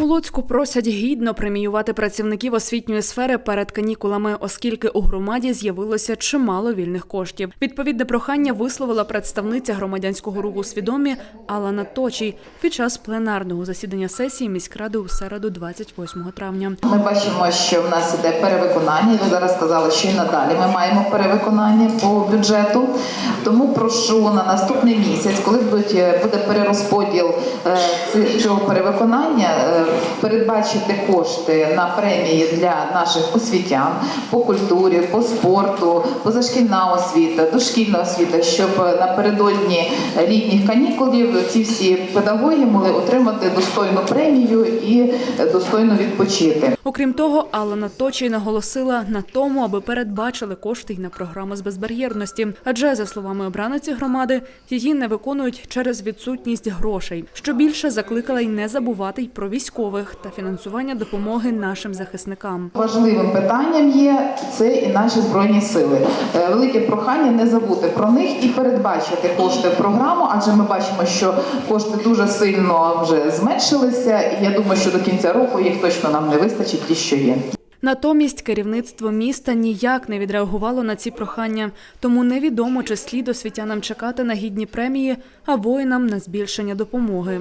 У Луцьку просять гідно преміювати працівників освітньої сфери перед канікулами, оскільки у громаді з'явилося чимало вільних коштів. Відповідне прохання висловила представниця громадянського руху свідомі Алана Точій під час пленарного засідання сесії міськради у середу, 28 травня. Ми бачимо, що в нас іде перевиконання. Ви зараз сказали, що і надалі ми маємо перевиконання по бюджету. Тому прошу на наступний місяць, коли буде перерозподіл е, цього перевиконання, е, передбачити кошти на премії для наших освітян по культурі, по спорту, позашкільна освіта, дошкільна освіта, щоб напередодні літніх канікулів ці всі педагоги могли отримати достойну премію і достойно відпочити. Окрім того, Алана Точій наголосила на тому, аби передбачили кошти й на програму з безбар'єрності. Адже, за словами обраниці громади, її не виконують через відсутність грошей. Що більше закликала й не забувати й про військових та фінансування допомоги нашим захисникам. Важливим питанням є це і наші збройні сили. Е, Велике прохання не забути про них і передбачити кошти в програму, адже ми бачимо, що кошти дуже сильно вже зменшилися. І я думаю, що до кінця року їх точно нам не вистачить ті, що є. Натомість керівництво міста ніяк не відреагувало на ці прохання, тому невідомо, чи слід освітянам чекати на гідні премії, а воїнам на збільшення допомоги.